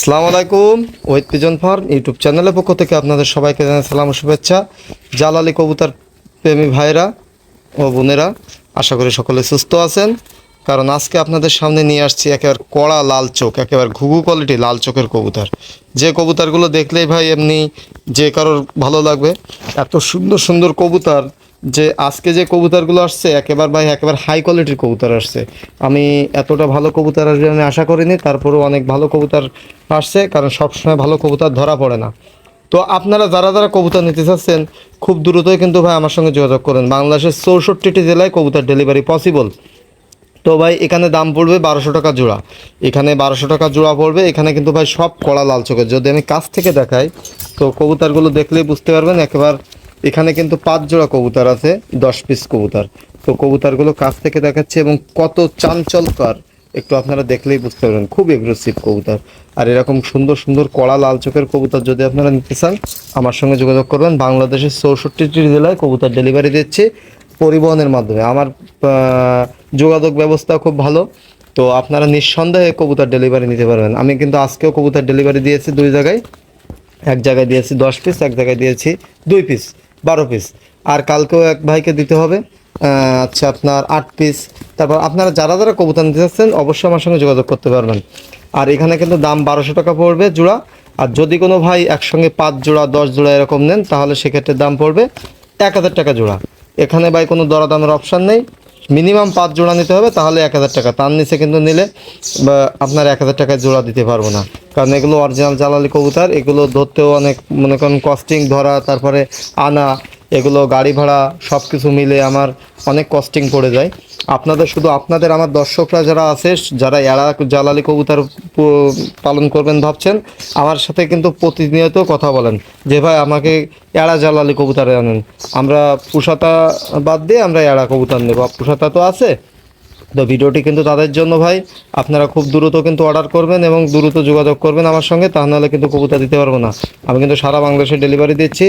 আসসালামু আলাইকুম, ওয়েদ pigeon farm YouTube চ্যানেলের পক্ষ থেকে আপনাদের সবাইকে জানাই সালাম ও শুভেচ্ছা। জালালি কবুতার প্রেমী ভাইরা ও বোনেরা, আশা করি সকলে সুস্থ আছেন। কারণ আজকে আপনাদের সামনে নিয়ে আসছি একেবারে কড়া লাল চোখ, একেবারে ঘুঘু কোয়ালিটি লাল চোখের কবুতর। যে কবুতরগুলো দেখলেই ভাই এমনি যে কারোর ভালো লাগবে, এত সুন্দর সুন্দর কবুতর যে আজকে যে কবুতরগুলো আসছে, একেবারে ভাই, একেবারে হাই কোয়ালিটির কবুতর আসছে। আমি এতটা ভালো কবুতর আসবে আমি আশা করিনি, তারপরেও অনেক ভালো কবুতর আসছে, কারণ সবসময় ভালো কবুতর ধরা পড়ে না। তো আপনারা যারা যারা কবুতর নিতে চাচ্ছেন, খুব দ্রুতই কিন্তু ভাই আমার সঙ্গে যোগাযোগ করেন। বাংলাদেশের চৌষট্টিটি জেলায় কবুতর ডেলিভারি পসিবল তো ভাই, এখানে দাম পড়বে বারোশো টাকা জোড়া। এখানে বারোশো টাকা জোড়া পড়বে, এখানে কিন্তু ভাই সব কড়া লাল চোখের। যদি আমি কাছ থেকে দেখাই, তো কবুতরগুলো দেখলেই বুঝতে পারবেন, একেবার এখানে কিন্তু পাঁচ জোড়া কবুতর আছে, দশ পিস কবুতর। তো কবুতরগুলো কাছ থেকে দেখাচ্ছে এবং কত চাঞ্চলকর একটু আপনারা দেখলেই বুঝতে পারবেন। খুব এগ্রেসিভ কবুতর। আর এরকম সুন্দর সুন্দর কড়া লাল চোখের কবুতর যদি আপনারা নিতে চান, আমার সঙ্গে যোগাযোগ করবেন। বাংলাদেশের চৌষট্টিটি জেলায় কবুতর ডেলিভারি দিচ্ছে পরিবহনের মাধ্যমে। আমার যোগাযোগ ব্যবস্থা খুব ভালো। তো আপনারা নিঃসন্দেহে কবুতর ডেলিভারি নিতে পারবেন। আমি কিন্তু আজকেও কবুতর ডেলিভারি দিয়েছি দুই জায়গায়। এক জায়গায় দিয়েছি দশ পিস এক জায়গায় দিয়েছি দুই পিস বারো পিস আর কালকেও এক ভাইকে দিতে হবে। আচ্ছা আপনার আট পিস তারপর আপনারা যারা যারা কবুতর নিতে চাচ্ছেন, অবশ্যই আমার সঙ্গে যোগাযোগ করতে পারবেন। আর এখানে কিন্তু দাম বারোশো টাকা পড়বে জোড়া। আর যদি কোনো ভাই একসঙ্গে পাঁচ জোড়া, দশ জোড়া এরকম নেন, তাহলে সেক্ষেত্রে দাম পড়বে এক হাজার টাকা জোড়া। এখানে ভাই কোনো দরাদামের অপশান নেই। মিনিমাম পাঁচ জোড়া নিতে হবে, তাহলে এক হাজার টাকা। তার নিচে কিন্তু নিলে আপনার এক হাজার টাকায় জোড়া দিতে পারব না। কারণ এগুলো অরিজিনাল জালালি কবুতর, এগুলো ধরতেও অনেক, মনে করেন কস্টিং ধরা, তারপরে আনা, এগুলো গাড়ি ভাড়া সব কিছু মিলে আমার অনেক কস্টিং পড়ে যায়। আপনাদের শুধু আপনাদের, আমার দর্শকরা যারা আছে, যারা এড়া জালালি কবুতর পালন করবেন ভাবছেন, আমার সাথে কিন্তু প্রতিনিয়ত কথা বলেন। যে ভাই, আমাকে এড়া জালালি কবুতরে আনেন। আমরা পুষাতা বাদ দিয়ে আমরা এড়া কবুতর নেব। পুষাতা তো আছে। তো ভিডিওটি কিন্তু তাদের জন্য ভাই, আপনারা খুব দ্রুত কিন্তু অর্ডার করবেন এবং দ্রুত যোগাযোগ করবেন আমার সঙ্গে, তা নাহলে কিন্তু কবুতর দিতে পারব না। আমি কিন্তু সারা বাংলাদেশে ডেলিভারি দিচ্ছি।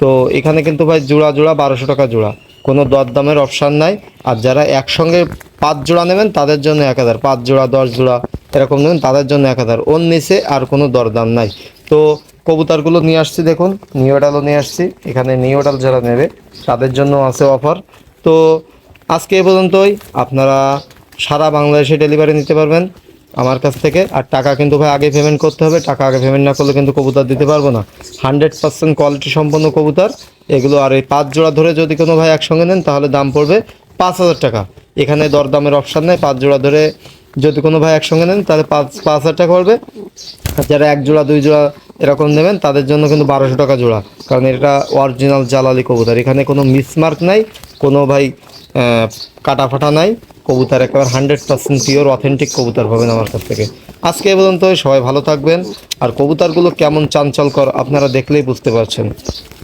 তো এখানে কিন্তু ভাই জোড়া জোড়া বারোশো টাকা জোড়া। কোনো দরদামের অপশান নাই। আর যারা একসঙ্গে পাঁচ জোড়া নেবেন, তাদের জন্য এক হাজার। পাঁচ জোড়া, দশ জোড়া, এরকম নেবেন, তাদের জন্য এক হাজার। ওর নিচে আর কোনো দরদাম নাই। তো কবুতারগুলো নিয়ে আসছি দেখুন, নিওডালও নিয়ে আসছি। এখানে নিওডাল যারা নেবে, তাদের জন্য আছে অফার। তো আজকে এ পর্যন্তই। আপনারা সারা বাংলাদেশে ডেলিভারি নিতে পারবেন আমার কাছ থেকে। আর টাকা কিন্তু ভাই আগে পেমেন্ট করতে হবে। টাকা আগে পেমেন্ট না করলে কিন্তু কবুতর দিতে পারব না। হান্ড্রেড পার্সেন্ট কোয়ালিটি সম্পন্ন কবুতর। এগুলো আর এই পাঁচ জোড়া ধরে যদি কোনো ভাই একসঙ্গে নেন, তাহলে দাম পড়বে পাঁচ হাজার টাকা। এখানে দরদামের অপশান নেই, পাঁচ জোড়া ধরে যদি কোনো ভাই একসঙ্গে নেন, তাহলে পাঁচ পাঁচ হাজার টাকা পড়বে। যারা এক জোড়া, দুই জোড়া এরকম নেবেন, তাদের জন্য কিন্তু বারোশো টাকা জোড়া, কারণ এটা অরিজিনাল জালালি কবুতর। এখানে কোনো মিসমার্ক নাই, কোনো ভাই কাটা ফাটা নাই। কবুতর একেবারে হান্ড্রেড পার্সেন্ট পিওর অথেন্টিক কবুতর পাবেন আমার কাছ থেকে। আজকে এ পর্যন্ত সবাই ভালো থাকবেন। আর কবুতরগুলো কেমন চাঞ্চলকর আপনারা দেখলেই বুঝতে পারছেন।